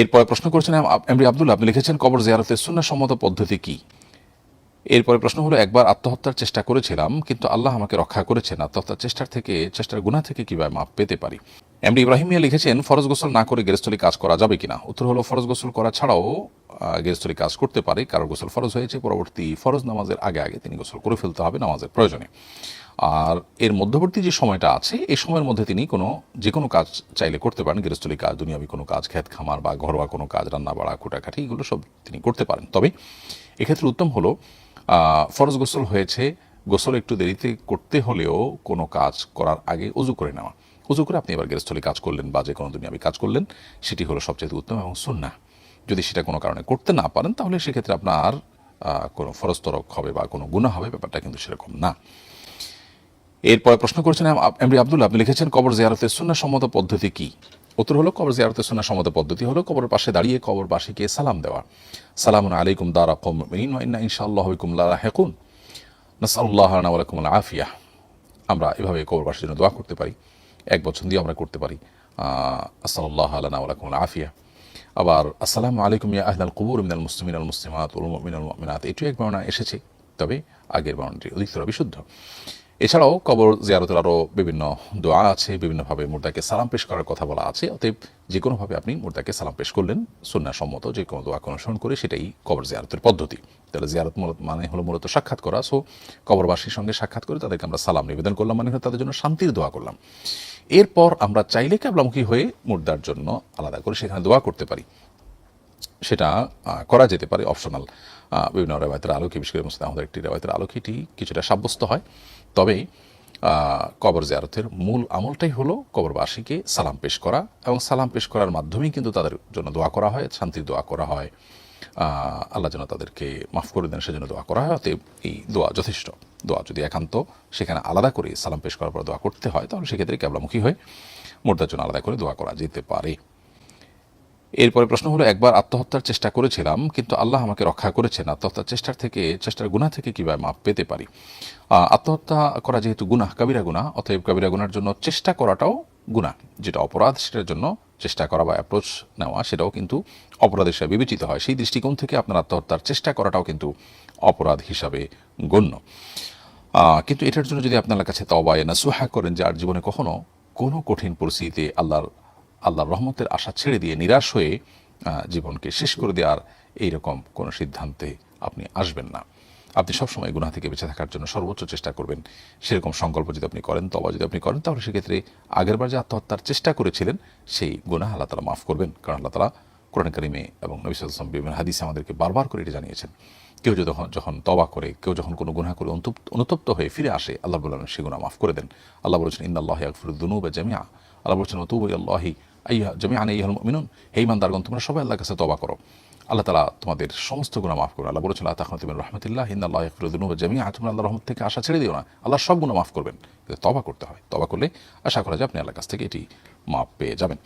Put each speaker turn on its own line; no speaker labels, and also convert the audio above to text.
এরপরে প্রশ্ন করেছেন এমরি আবদুল্লাহ আপনি লিখেছেন কবর জিয়ারতের সুন্না সম্মত পদ্ধতি কি? এরপরে প্রশ্ন হলো, একবার আত্মহত্যার চেষ্টা করেছিলাম, কিন্তু আল্লাহ আমাকে রক্ষা করেছেন। আত্মহত্যার চেষ্টার থেকে, চেষ্টার গুণা থেকে কীভাবে মাপ পেতে পারি? এমডি ইব্রাহিমিয়া লিখেছেন, ফরজ গোসল না করে গেরস্থলী কাজ করা যাবে কিনা? উত্তর হলো, ফরজ গোসল করা ছাড়াও গেরস্থলী কাজ করতে পারে কারোর গোসল ফরজ হয়েছে, পরবর্তী ফরজ নামাজের আগে আগে তিনি গোসল করে ফেলতে হবে, নামাজের প্রয়োজনে। আর এর মধ্যবর্তী যে সময়টা আছে, এই সময়ের মধ্যে তিনি কোনো, যে কোনো কাজ চাইলে করতে পারেন, গৃহস্থলী কাজ, দুনিয়াবি কোনো কাজ খেত খামার বা ঘরোয়া কোনো কাজ, রান্না বাড়া কুটাকাটি এগুলো সব তিনি করতে পারেন। তবে এক্ষেত্রে উত্তম হলো ফরজ গোসল হয়েছে, গোসল একটু দেরিতে করতে হলেও কোনো কাজ করার আগে অজু করে নেওয়া। অজু করে আপনি এবার গৃহস্থলী কাজ করলেন বা যে কোনো দুনিয়াবি কাজ করলেন, সেটি হলো সবচেয়ে উত্তম এবং সুন্না যদি সেটা কোনো কারণে করতে না পারেন, তাহলে সেক্ষেত্রে আপনার কোনো ফরজ তরক হবে বা কোনো গুণা হবে, ব্যাপারটা কিন্তু সেরকম না। এরপরে প্রশ্ন করেছেন এমরি আব্দুল্লাহ, আপনি লিখেছেন, কবর জিয়ারতের সুন্না সম্মত পদ্ধতি কি? উত্তর হলো, কবর জিয়ারতের সুন্না সম্মত পদ্ধতি হলো, কবরের পাশে দাঁড়িয়ে কবরবাসীকে সালাম দেওয়া। সালাম আলাইকুম দারা কম ইন্না ইনশাআল্লাহ লারা হেকুন নাসাল্লাহ আলাইকুম আফিয়া। আমরা এভাবে কবরবাসীর জন্য দোয়া করতে পারি, এক বছর দিয়ে আমরা করতে পারি। আসাল্লাহ আলাইকুম আফিয়া। আবার, আসসালামু আলাইকুম ইয়া আহলাল কুবুর, মিনাল মুসলিমিন, আল মুসলিমাত, উল মুমিনাল মুমিনাত। এটিও এক বর্ণনা এসেছে, তবে আগের বর্ণনাটি অধিকতর বিশুদ্ধ। এছাড়াও কবর জিয়ারতের আরও বিভিন্ন দোয়া আছে, বিভিন্নভাবে মুর্দাকে সালাম পেশ করার কথা বলা আছে। অতএব যে কোনোভাবে আপনি মুর্দাকে সালাম পেশ করলেন সুন্না সম্মত যে কোনো দোয়াকে অনুসরণ করে সেটাই কবর জিয়ারতের পদ্ধতি। তাহলে জিয়ারত মূলত মানে হলো মূলত সাক্ষাৎ করা। সো কবরবাসীর সঙ্গে সাক্ষাৎ করে তাদেরকে আমরা সালাম নিবেদন করলাম মানে তাদের জন্য শান্তির দোয়া করলাম। এরপর আমরা চাইলে ক্যাবলামুখী হয়ে মুর্দার জন্য আলাদা করে সেখানে দোয়া করতে পারি। সেটা করা যেতে পারে অপশনাল বিভিন্ন রেবায়তের আলোকে, বিশেষ করে মুসলিম আমাদের একটি রেবায়তের আলোকে এটি কিছুটা সাব্যস্ত হয়। তবে কবর জিয়ারতের মূল আমলটাই হলো কবরবাসীকে সালাম পেশ করা এবং সালাম পেশ করার মাধ্যমেই কিন্তু তাদের জন্য দোয়া করা হয়, শান্তির দোয়া করা হয়। আল্লাহ যেন তাদেরকে মাফ করে দেন, সেজন্য দোয়া করা হয়, অতএব এই দোয়া যথেষ্ট। দোয়া যদি একান্ত, সেখানে আলাদা করে সালাম পেশ করার পর দোয়া করতে হয়, তাহলে সেক্ষেত্রে ক্যাবলামুখী হয়ে মোর্দার জন্য আলাদা করে দোয়া করা যেতে পারে। এরপরে প্রশ্ন হলো, একবার আত্মহত্যার চেষ্টা করেছিলাম, কিন্তু আল্লাহ আমাকে রক্ষা করেছেন। আত্মহত্যার চেষ্টার থেকে, চেষ্টার গুণা থেকে কীভাবে মাপ পেতে পারি? আত্মহত্যা করা যেহেতু গুনাহ, কাবিরা গুণা অতএব কাবিরা গুনার জন্য চেষ্টা করাটাও গুণা যেটা অপরাধ, সেটার জন্য চেষ্টা করা বা অ্যাপ্রোচ নেওয়া, সেটাও কিন্তু অপরাধ হিসাবে বিবেচিত হয়। সেই দৃষ্টিকোণ থেকে আপনার আত্মহত্যার চেষ্টা করাটাও কিন্তু অপরাধ হিসাবে গণ্য। কিন্তু এটার জন্য যদি আপনার কাছে তবায় নাসুহা করেন যে আর জীবনে কখনো কোনো কঠিন পরিস্থিতিতে আল্লাহর আল্লাহর রহমতের আশা ছেড়ে দিয়ে নিরাশ হয়ে জীবনকে শেষ করে দেওয়ার এইরকম কোনো সিদ্ধান্তে আপনি আসবেন না। আপনি সবসময় গুনাহ থেকে বেঁচে থাকার জন্য সর্বোচ্চ চেষ্টা করবেন। সেরকম সংকল্প যদি আপনি করেন তবা যদি আপনি করেন, তাহলে সেক্ষেত্রে আগেরবার যে আত্মহত্যার চেষ্টা করেছিলেন, সেই গুনাহ আল্লাহ তালা মাফ করবেন। কারণ আল্লাহ তালা কোরআন কারিমে এবং নবী বিভিন্ন হাদিসে আমাদেরকে বারবার করে এটা জানিয়েছেন। কেউ যখন যখন তবা করে, কেউ যখন কোনো গুনাহ করে অনুতপ্ত হয়ে ফিরে আসে, আল্লাহ বললেন, সে গুনাহ মাফ করে দেন। আল্লাহ বলেছেন ইন্দাল্লাহ আকফরুদ্দুনু বা জামিয়া আল্লাহ বলছেন অতুব আল্লাহি আইয়া জামিয়া আনে ইহল মিনুন হে ইমানদারগণ, তোমরা সবাই আল্লাহর কাছে তবা করো। আল্লাহ তালা তোমাদের সমস্ত গুণা মাফ করো আল্লাহ বলেছেন আল্লাহ তখন তুমি রহমতুল্লাহ ইন্দাল্লাহ আকফরুদ্দুনু বা জামিয়া তোমরা আল্লাহ রহমত থেকে আশা ছেড়ে দিও না। আল্লাহ সব গুণা মাফ করবেন। তবা করতে হয়। তবা করলে আশা করা যায় আপনি আল্লাহর কাছ থেকে এটি মাপ পেয়ে যাবেন।